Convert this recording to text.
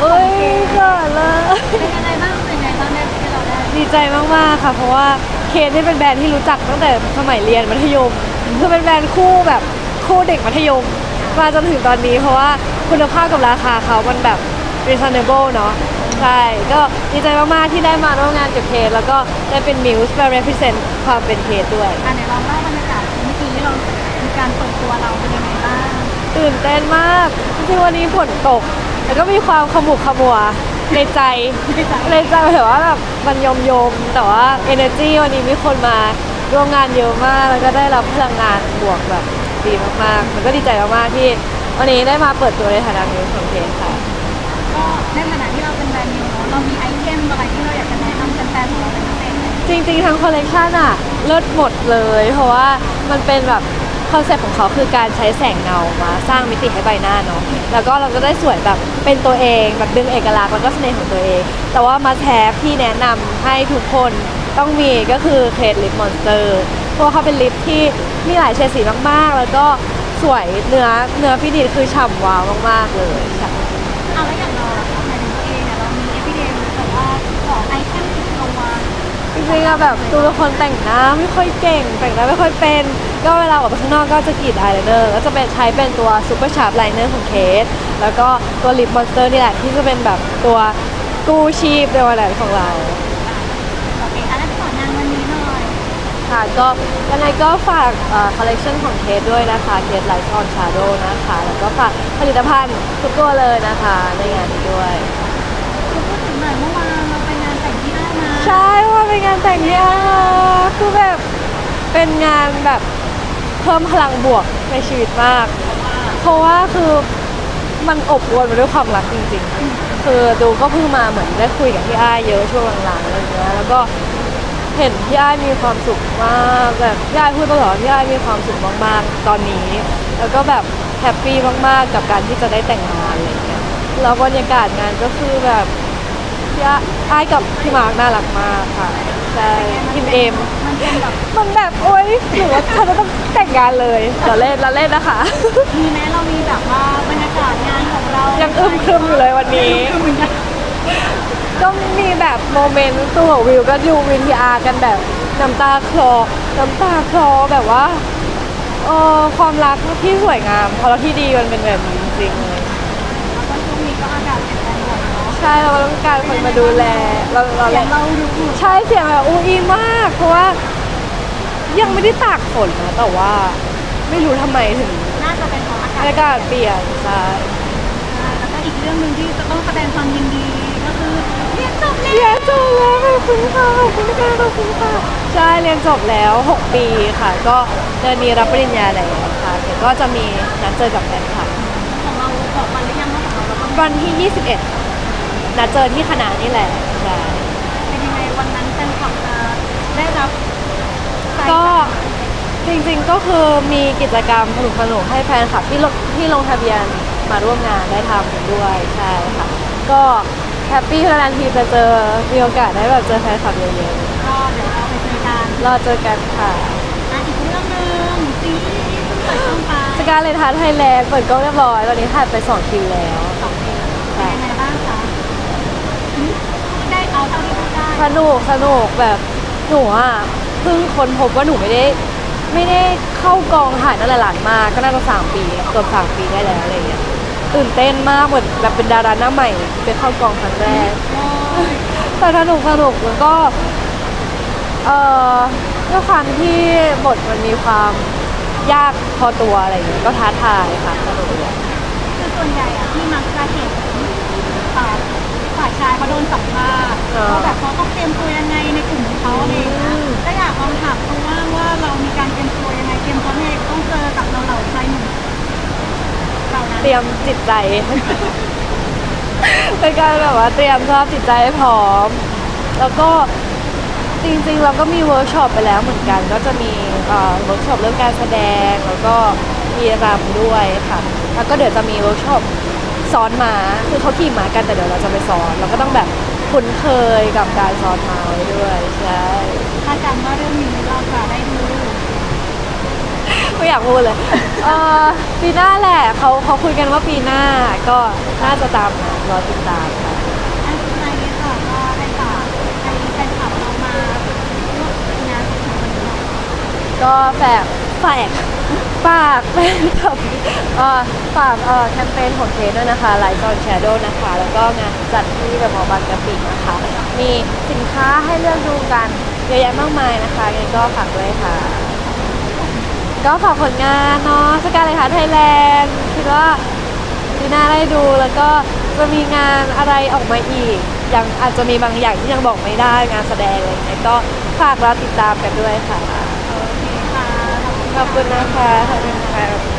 เอ้ยเกิดเลยเป็นยังไงบ้างเป็นยังไงบ้างได้ที่เราได้ดีใจมากๆค่ะ เพราะว่าเคนนี่เป็นแบรนด์ที่รู้จักตั้งแต่สมัยเรียนมัธยมคือเป็นแบรนด์คู่แบบคู่เด็กมัธยมมาจนถึงตอนนี้เพราะว่าคุณภาพกับราคาเขามันแบบ reasonable เนาะใช่ ก็ดีใจมาก ๆ ที่ได้มาร่วมงานกับเคนแล้วก็ได้เป็นมิวส์มา represent ความเป็นเคนด้วยอะไหนลองเล่าบรรยากาศเมื่อกี้เรามีการเปิดตัวเราเป็นยังไงบ้าง ตื่นเต้นมากจริงๆวันนี้ฝนตก แล้วก็มีความขมุกขมัวในใจในใจในใจถือว่าแบบมันยมยมๆแต่ว่า energy วันนี้มีคนมาร่วมงานเยอะมาก แล้วก็ได้รับพลังงานบวกแบบดีมากๆ มันก็ดีใจมากๆที่วันนี้ได้มาเปิดตัวในฐานะมิวของเคนค่ะ ก็ในฐานะที่เราเป็นแบรนด์นิวเนอะเรามีไอเทมอะไรที่เราอยากจะแนะนำแฟนๆของเราเป็นพิเศษไหมจริงๆทั้งคอลเลกชันอะเลิศหมดเลย เพราะว่ามันเป็นแบบค อนเซ็ปต์ของเขาคือการใช้แสงเงามาสร้างมิติให้ใบหน้าเนาะแล้วก็เราก็ได้สวยแบบเป็นตัวเองแบบดึงเอกลักษณ์แล้วก็เสน่ห์ของตัวเอง แต่ว่ามาแทบที่แนะนำให้ทุกคนต้องมีก็คือเคดลิปมอนสเตอร์เพราะเขาเป็นลิปที่มีหลายเฉดสีมากๆ แล้วก็สวยเนื้อเนื้อฟินิชคือฉ่ำวาวมากๆเลยค่ะเอาแล้วอย่าง ริงๆอะแบบตัวเป็นคนแต่งหน้าไม่ค่อยเก่ง แต่งหน้าไม่ค่อยเป็น ก็เวลาออกไปข้างนอกก็จะกรีดอายไลเนอร์ก็จะเป็นใช้เป็นตัวซูเปอร์ชาร์ปไลเนอร์ของเคส แล้วก็ตัวลิปมอนสเตอร์นี่แหละที่จะเป็นแบบตัวกู้ชีพในวันนั้นของเรา โอเคอันนั้นขอนางวันนี้หน่อยค่ะก็ยังไงก็ฝากคอลเลกชันของเคสด้วยนะคะเคสไลท์ออนชาโดนะคะ แล้วก็ฝากผลิตภัณฑ์ทุกตัวเลยนะคะในงานนี้ด้วยคือพูดถึงหน่อยเมื่อวานเราไปงานแต่ง ที่ได้มาใช่ว่าเป็นงานแต่งงานคือแบบเป็นงานแบบเพิ่มพลังบวกในชีวิตมาก เพราะว่าคือมันอบอวลไปด้วยความรักจริง ๆ คือดูก็เพิ่งมาเหมือนได้คุยกับพี่อ้ายเยอะช่วงหลังๆอะไรเงี้ยแล้วก็เห็นพี่อ้ายมีความสุขมากแบบพี่อ้ายพูดตลอดว่าพี่อ้ายมีความสุขมากๆ ตอนนี้ แล้วก็แบบแฮปปี้มากๆ กับการที่จะได้แต่งงานอะไรเงี้ยแล้วบรรยากาศงานก็คือแบบ พี่อ้ายกับพี่มาร์กน่ารักมากค่ะใช่พิมเอมมันเป็นแบบมันแบบโอ๊ยหรือว่าฉันจะต้องแต่งงานเลยเราเล่นเราเล่นนะคะ มีแม้เรามีแบบว่าบรรยากาศงานของเรายังอึมครึมอยู่เลยวันนี้ยังอึมครึมเหมือนกันก็มีแบบโมเมนต์ตัววิวก็ดูวินทีอาร์กันแบบน้ำตาคลอ น้ำตาคลอแบบว่าเออความรักที่สวยงามความรักที่ดีมันเป็นแบบนี้จริงๆเลยแล้วก็ช่วงนี้ก็อากาศ ช่เราต้องการคนมาดูแล เราเราเสียงเราดูใช่เสียงแบบอูอีมาก เพราะว่า ยังไม่ได้ตากฝนนะแต่ว่า ไม่รู้ทำไมถึงน่าจะเป็นของอาบรรกาศยากาศเปลี่ยนใช่แล้วก็อีกเรื่องหนึ่งที่จะต้องแสดงความยินดีก็คือเรียนจบแล้วเรียนจบแล้วขอบคุณค่ะขอบคุณค่ะขอบคุณค่ะใช่เรียนจบแล้ว 6 ปีค่ะ ก็เดือนนี้รับปริญญาแล้วค่ะเดี๋ยวก็จะมีนัดเจอกับแฟนคลับของเราบอกวันหรือยังว่าของเราเราต้องวันที่ 21 นัดเจอที่คณะนี่แหละใช่เป็นยังไงวันนั้นแฟนคลับจะได้รับใจก็จริงๆก็คือมีกิจกรรมสนุกสนุกๆให้แฟนคลับที่ลงที่ลงทะเบียนมาร่วมงานได้ทำกันด้วยใช่ค่ะก็แฮปปี้นานๆทีจะเจอมีโอกาสได้แบบเจอแฟนคลับเยอะก็เดี๋ยวเราไปเจอกันๆรอเจอกันค่ะอะอีกเรื่องหนึ่งซีรีส์ที่เพิ่งเปิดกล้องไปสการเลนทาไทยแลนด์เปิดกล้องเรียบร้อยตอนนี้ถ่ายไป2คิวแล้ว สองเพลงเป็นยังไงบ้างคะอืมพูดได้เอาเท่าที่พูดได้ สนุกสนุกแบบหนูอะเพิ่งค้นพบว่าหนูไม่ได้ ไม่ได้เข้ากองถ่ายตั้งแต่หลานมาก็น่าจะสามปีเกือบสามปีได้แล้วอะไรเงี้ยตื่นเต้นมากเหมือนแบบเป็นดาราหน้าใหม่ไปเข้ากองครั้งแรกแต่สนุกสนุกแล้วก็เอ่อด้วยความที่บทมันมีความยากพอตัวอะไรอย่างเงี้ยก็ท้าทายค่ะสนุกดีคือส่วนใหญ่อะที่มักจะเห็นฝ่ายฝ่ายชายเขาโดนสัมภาษณ์ว่าแบบเขาต้องเตรียมตัวยังไงในกลุ่มของเขาอะไรอย่างเงี้ยก็อยากลองถามเขาว่างว่าเรามีการเตรียมตัวยังไงเตรียมพร้อมยังไงต้องเจอกับเราเหล่าชายหนุ่มเหล่านั้นเตรียมจิตใจ เป็นการแบบว่าเตรียมสภาพจิตใจให้พร้อม แล้วก็จริงๆ เราก็มีเวิร์กช็อปไปแล้วเหมือนกัน ก็จะมีเอ่อเวิร์กช็อปเรื่องการแสดงแล้วก็มีรำด้วยค่ะ แล้วก็เดี๋ยวจะมีเวิร์กช็อป ซ้อนม้าคือเขาขี่ม้ากันแต่เดี๋ยวเราจะไปซ้อนเราก็ต้องแบบคุ้นเคยกับการซ้อนม้าไว้ด้วยใช่คาดการณ์ว่าเรื่องนี้เราจะได้ดูไม่ไม่อยากพูดเลยเออปีหน้าแหละเขาเขาคุยกันว่าปีหน้าก็น่าจะตามนะรอติดตามค่ะอันสุดท้ายนี้ค่ะก็ให้ฝากให้แฟนคลับเรามาร่วมงานของวันนี้หน่อยก็แฝกแฝก ฝากแฟนคลับเอ่อฝากเอ่อแคมเปญของเคสด้วยนะคะไลท์ออนแชโดนะคะ แล้วก็งานจัดที่เดอะมอบางกะปินะคะ มีสินค้าให้เลือกดูกันเยอะแยะมากมายนะคะยังไงก็ฝากด้วยค่ะ ก็ฝากผลงานเนาะสกาเลยค่ะไทยแลนด์คิดว่าปีหน้าได้ดูแล้วก็จะมีงานอะไรออกมาอีกยังอาจจะมีบางอย่างที่ยังบอกไม่ได้งานแสดงอะไรอย่างเงี้ยก็ฝากเราติดตามกันด้วยค่ะ ขอบคุณนะคะขอบคุณค่ะ